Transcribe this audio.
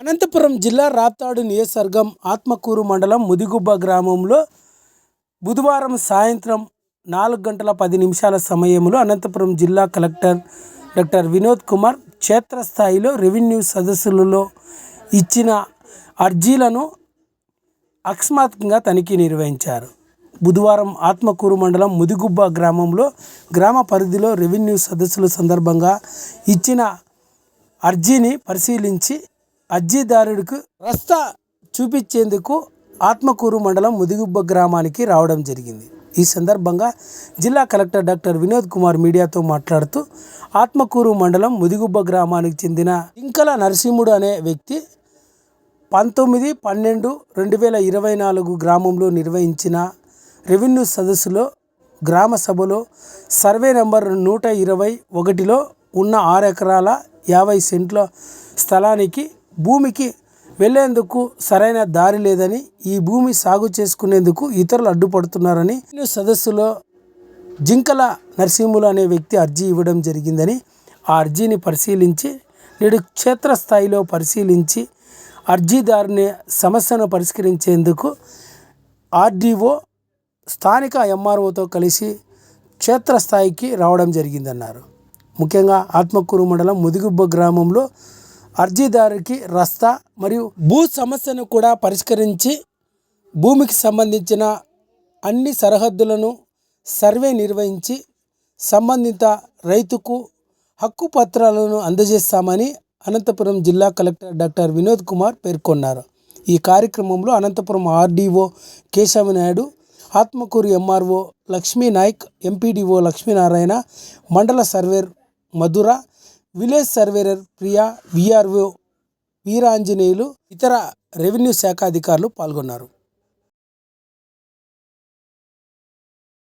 అనంతపురం జిల్లా రాప్తాడు నియోజకవర్గం ఆత్మకూరు మండలం ముదిగుబ్బ గ్రామంలో బుధవారం సాయంత్రం నాలుగు గంటల పది నిమిషాల సమయంలో అనంతపురం జిల్లా కలెక్టర్ డాక్టర్ వినోద్ కుమార్ క్షేత్రస్థాయిలో రెవెన్యూ సదస్సులలో ఇచ్చిన అర్జీలను అకస్మాత్తుగా తనిఖీ నిర్వహించారు. బుధవారం ఆత్మకూరు మండలం ముదిగుబ్బ గ్రామంలో గ్రామ పరిధిలో రెవెన్యూ సదస్సుల సందర్భంగా ఇచ్చిన అర్జీని పరిశీలించి అర్జీదారుడికి రస్తా చూపించేందుకు ఆత్మకూరు మండలం ముదిగుబ్బ గ్రామానికి రావడం జరిగింది. ఈ సందర్భంగా జిల్లా కలెక్టర్ డాక్టర్ వినోద్ కుమార్ మీడియాతో మాట్లాడుతూ ఆత్మకూరు మండలం ముదిగుబ్బ గ్రామానికి చెందిన ఇంకల నరసింహుడు అనే వ్యక్తి పంతొమ్మిది పన్నెండు రెండు వేల ఇరవై నాలుగు గ్రామంలో నిర్వహించిన రెవెన్యూ సదస్సులో గ్రామ సభలో సర్వే నెంబర్ నూట ఇరవై ఒకటిలో ఉన్న ఆరు ఎకరాల యాభై సెంట్ల స్థలానికి భూమికి వెళ్ళేందుకు సరైన దారి లేదని ఈ భూమి సాగు చేసుకునేందుకు ఇతరులు అడ్డుపడుతున్నారని సదస్సులో జింకల నరసింహులు అనే వ్యక్తి అర్జీ ఇవ్వడం జరిగిందని ఆ అర్జీని పరిశీలించి నేడు క్షేత్రస్థాయిలో పరిశీలించి అర్జీదారుని సమస్యను పరిష్కరించేందుకు ఆర్డీఓ స్థానిక ఎంఆర్ఓతో కలిసి క్షేత్రస్థాయికి రావడం జరిగిందన్నారు. ముఖ్యంగా ఆత్మకూరు మండలం ముదిగుబ్బ గ్రామంలో అర్జీదారుకి రస్తా మరియు భూ సమస్యను కూడా పరిష్కరించి భూమికి సంబంధించిన అన్ని సరిహద్దులను సర్వే నిర్వహించి సంబంధిత రైతుకు హక్కు పత్రాలను అందజేస్తామని అనంతపురం జిల్లా కలెక్టర్ డాక్టర్ వినోద్ కుమార్ పేర్కొన్నారు. ఈ కార్యక్రమంలో Anantapuram RDO Kesavanayudu Atmakur MRO Lakshmi Nayak MPDO Lakshminarayana మండల surveyor Madhura village surveyor Priya VRO Veeranjaneyulu ఇతర రెవెన్యూ శాఖ అధికారులు పాల్గొన్నారు.